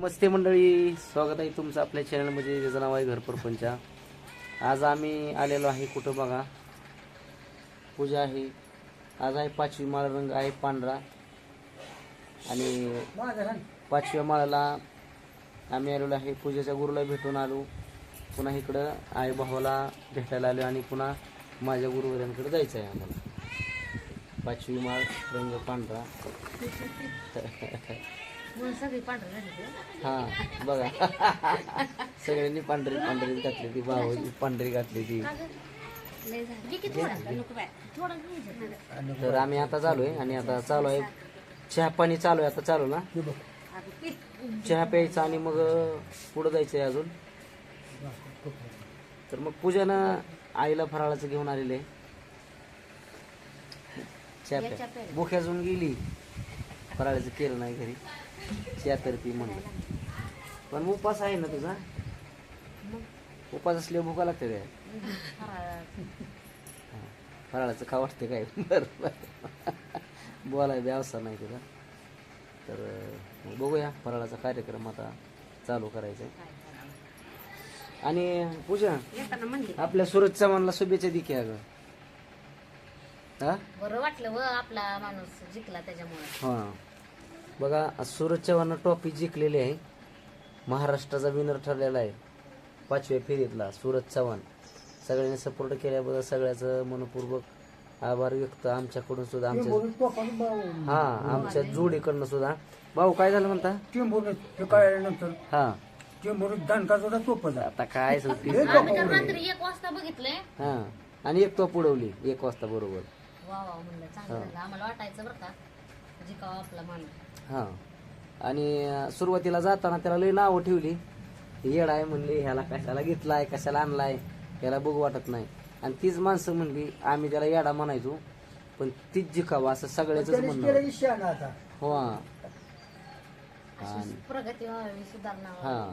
नमस्ते मंडळी स्वागत आहे तुमचं आपल्या चॅनलमध्ये ज्याचं नाव आहे घरपरपंचा आज आम्ही आलेलो आहे कुठं बघा? पूजा आहे. आज आहे पाचवी माळ रंग आहे पांढरा. आणि पाचव्या माळाला आम्ही आलेलो आहे. पूजेच्या गुरुला भेटून आलो. पुन्हा इकडं आई भावाला भेटायला आलो आणि पुन्हा माझ्या गुरुवर्यांकडे जायचं आहे आम्हाला. पाचवी माळ रंग पांढरा. हा बघा. सगळ्यांनी पांढरी पांढरी घातली ती भावाची पांढरी घातली ती. तर आम्ही आता चालू आहे आणि आता चालू आहे. चहा पाणी चालू आहे आता चालू ना. चहा प्यायचा आणि मग पुढं जायचं आहे अजून. तर मग पूजानं आईला फराळाचं घेऊन आलेलं. आहे चहा प्या. भूक अजून गेली. फराळाचं केलं नाही घरी. चहा तर ती म्हणलं. पण उपास आहे ना तुझा? उपास असल्यावर भूका लागते काय फराळ. फराळाचं खा वाटते काय? बरं बरं बोलाय व्यवसा नाही तुला तर बघूया फराळाचा कार्यक्रम आता चालू करायचा आहे. आणि पूजा आपल्या सुरज चव्हाणला शुभेच्छा दिकी अगं. हा? बरं वाटलं व आपला माणूस जिंकला त्याच्यामुळे. हा. बघा आज सूरज चव्हाण ट्रॉफी जिंकलेली आहे. महाराष्ट्राचा विनर ठरलेला आहे. पाचव्या फेरीतला सूरज चव्हाण. सगळ्यांनी सपोर्ट केल्याबद्दल सगळ्याचं मनपूर्वक आभार व्यक्त. आमच्याकडून सुद्धा आमच्या हा आमच्या जोडीकडनं सुद्धा. भाऊ काय झालं म्हणता? टेंभुर्णीत हे. हा आता काय एक वाजता बघितलंय. हा. आणि एक तो पुढवली एक वाजता बरोबर. वा वा म्हणलं चांगलं झालं. आम्हाला वाटायचं बरं का. जिंकावा आपला माणूस हा. आणि सुरुवातीला जाताना त्याला लई नावं ठेवली. येड आहे म्हणली ह्याला कशाला घेतलाय कशाला आणलाय ह्याला बघू वाटत नाही. आणि तीच माणसं म्हणली आम्ही त्याला येडा म्हणायचो पण तीच जिकावं असं सगळ्याच म्हणणं आता. हो. हा. प्रगती व्हावी सुधारणा. हा.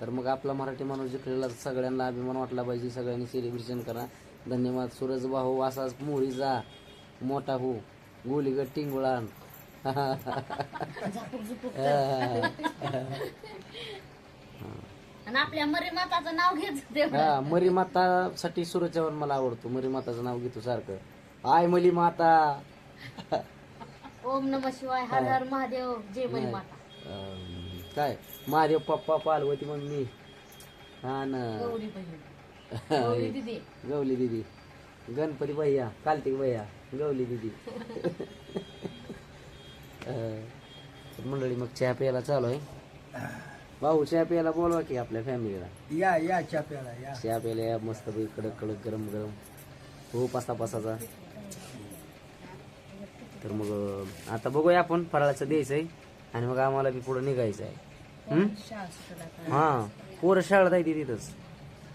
तर मग आपला मराठी माणूस जिंकलेला सगळ्यांना अभिमान वाटला पाहिजे सगळ्यांनी सेलिब्रेशन करा. धन्यवाद सूरज भाऊ असाच मोहरी जा मोठा हो गोलीगड टिंगुळान. झापूक झुपूक आणि आपल्या मरी माताचं नाव घेत हा मरी मातासाठी मला आवडतो. मरी माताचं नाव घेतो सारखं. आय मली माता. ओम नम शिवाय हर महादेव जय मरी माता. अं, काय? महादेव पप्पा पार्वती मम्मी. हा ना. गौरी बहीण. गौरी दिदी. गवली दिदी. गणपती भैया कार्तिक भैया गवली दिदी. तर मंडळी मग चहा प्यायला चालू आहे. भाऊ चहा प्यायला बोलवा की आपल्या फॅमिलीला. या या चाप्याला या. चहा प्यायला या मस्त पैकी कडक कडक गरम गरम. हो पासा पासाचा तर मग आता बघूया आपण फराळाचं द्यायचं आहे आणि मग आम्हाला बी पुढं निघायचं आहे. हा पोरं शाळा जायची तिथंच.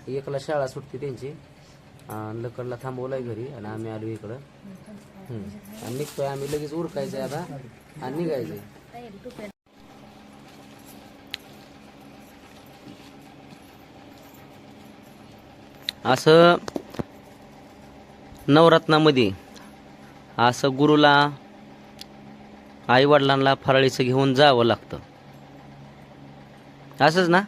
एकला शाळा सुटते त्यांची. लकडला थांबवलाय घरी आणि आम्ही आलो इकडं. आणि निघतोय आम्ही लगेच उरकायचंय आता आणि निघायचंय. असं नवरत्नामध्ये असं गुरुला आई वडिलांना फराळीचं घेऊन जावं लागतं. असंच ना?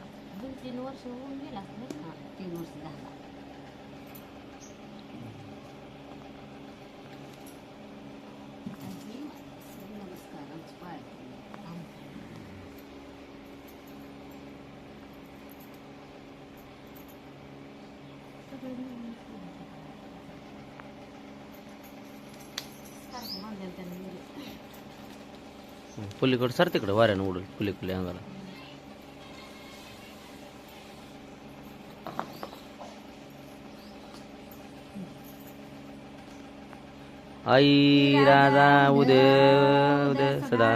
पलीकडं सर तिकडं वाऱ्यानं उडल पलीकडे अंगाला. आई राजा उदय उदय सदा.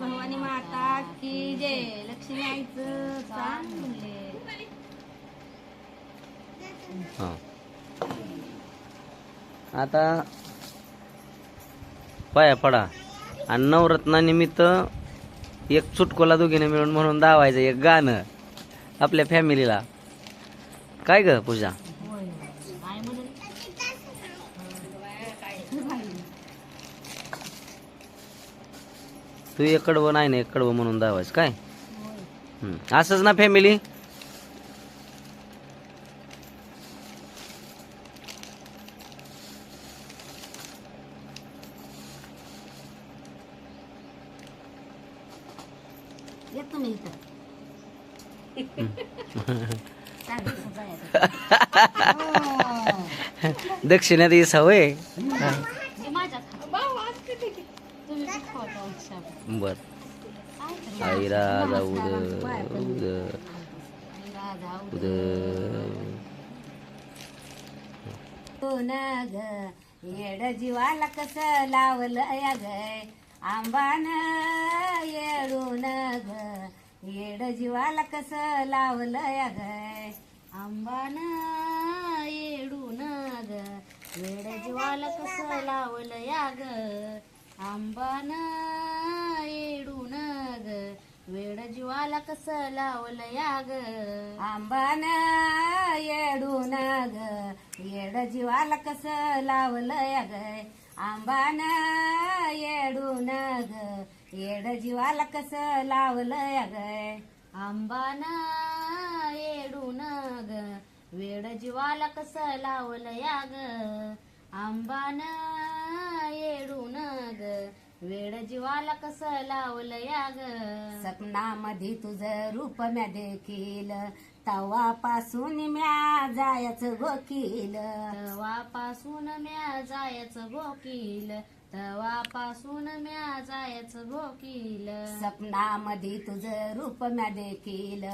भवानी माता की जय. लक्ष्मी आईचं हा. आता पाया पडा. आणि नवरत्नानिमित्त एक चुटकोला दोघीने मिळून म्हणून दावायचं एक गाणं आपल्या फॅमिलीला. काय ग पूजा? तू एक कडवं नाही ना एक कडवं म्हणून दावायचं. काय? असंच ना फॅमिली येत तुम्ही इथं. दक्षिणात. बर. आईरा. उद उद तो न ग येड जीवाला कस लावलं या ग आंबान येडून ग येड जीवाला कस लावलं या ग आंबान येडून ग येड जीवाला कस लावलं या ग आंबान येडून ग वेड जीवाला कस लावलं या ग आंबान येडून ग येड जीवाला कस लावलं या ग आंबान येडून ग येड जीवाला कस लावलं या ग? आंबान येडून ग वेड जीवाला कस लावलं या ग? आंबान येडून ग वेड जीवाला कस लावलं या ग? सपनामध्ये तुझं रूप म्या देखील तवापासून म्या जायचं गोकील तवापासून म्या जायचं गोकील तवापासून म्या जायचं गोकील सपनामध्ये तुझं रूप म्या देखील.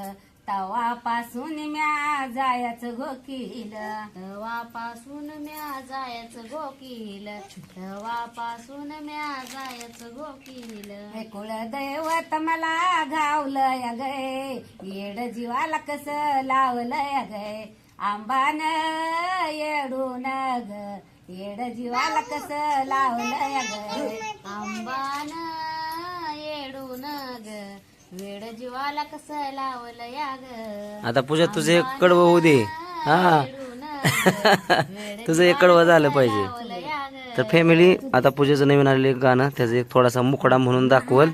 तवापासून म्या जायचं गोकील. तवापासून म्या जायचं गोकील. तवापासून म्या जायचं गोकील. कुळदैवत मला घावलं या गे येड जीवाला कस लावलं या गे आंबान येडून ग येड जीवाला कस लावलं या गे आंबान येडून ग वेड जीवाला कस लावलं या ग? आता पूजा तुझं एक कडवं होऊ दे. हा. तुझं एक कडवं झालं पाहिजे. तर फॅमिली आता पूजेचं नवीन आलेलं एक गाणं त्याचं एक थोडासा मुकडा म्हणून दाखवल.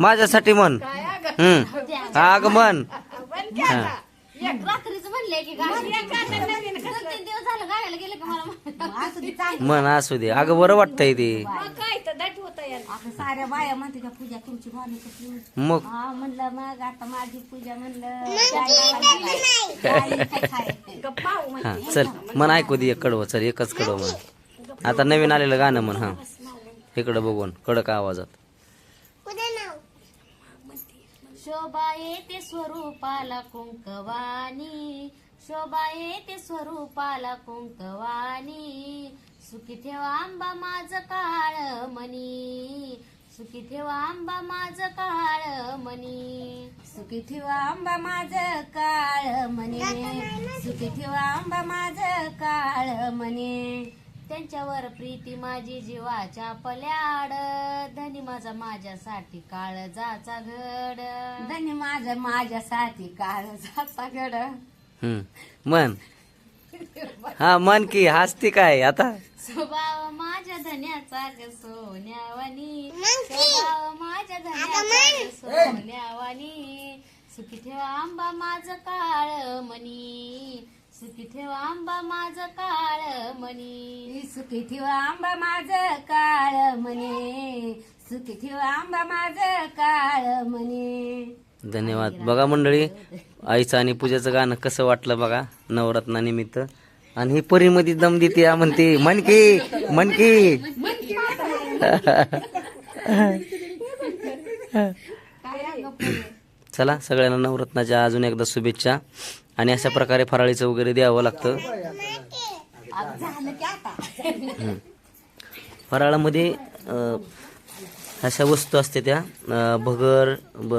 माझ्यासाठी म्हण. हम्म. आगमन हा. रात्रीच म्हणले की गाडी दोन तीन दिवस झालं गाड्याला गेले का मला? मन असू दे अगं बरं वाटतंय ते. आता साऱ्या बाया म्हणते का पूजा तुमची गाणी कसली होती? मग? हा म्हणलं मग आता माझी पूजा म्हणलं? हा चल मन ऐकू दे एक कडवं चल एकच कडवं म्हण. आता नवीन आलेलं गाणं म्हण हा. इकडं बघून कडक आवाजात. शोभा येते स्वरूपाला कुंकवानी. शोभा येते स्वरूपाला कुंकवानी. सुखी ठेवा आंबा माझ काळ मनी. सुखी ठेवा आंबा माझ काळ मनी. सुखी ठेवा आंबा माझ काळ मनी. सुखी ठेवा आंबा माझ काळ मनी. त्यांच्यावर प्रीती माझी जीवाच्या पल्याड. धनी माझा माझ्यासाठी काळ जाचा घड धनी माझा माझ्यासाठी काळ जाचा घड मन. हा मन की हसती काय आता? स्वभाव माझ्या धन्याचा ग सोन्यावानी. स्वभाव माझ्या धन्याचा ग सोन्यावानी. सुखी ठेवा आंबा माझ काळ मनी. सुखी ठेवा आंबा माझ काळ मनी. सुखी ठेवा आंबा माझ काळ मनी. सुखी ठेवा आंबा माझ काळ मनी. धन्यवाद. बघा मंडळी आईचं आणि पूजेचं गाणं कसं वाटलं बघा नवरत्नानिमित्त. आणि ही परीमध्ये दम देते या म्हणते मनकी मनकी चला सगळ्यांना नवरत्नाच्या अजून एकदा शुभेच्छा. आणि अशा प्रकारे फराळीचं वगैरे द्यावं लागतं. फराळामध्ये अशा वस्तू असते त्या भगर ब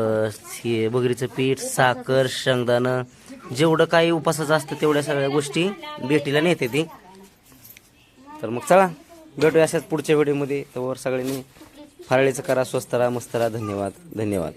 हे भगरीचं पीठ साखर शेंगदाणं जेवढं काही उपासाचं असतं तेवढ्या सगळ्या गोष्टी भेटीला नेते ती. तर मग चला भेटूया अशाच पुढच्या व्हिडिओमध्ये. तर सगळ्यांनी फराळीचं करा स्वस्त राहा मस्त राहा. धन्यवाद धन्यवाद.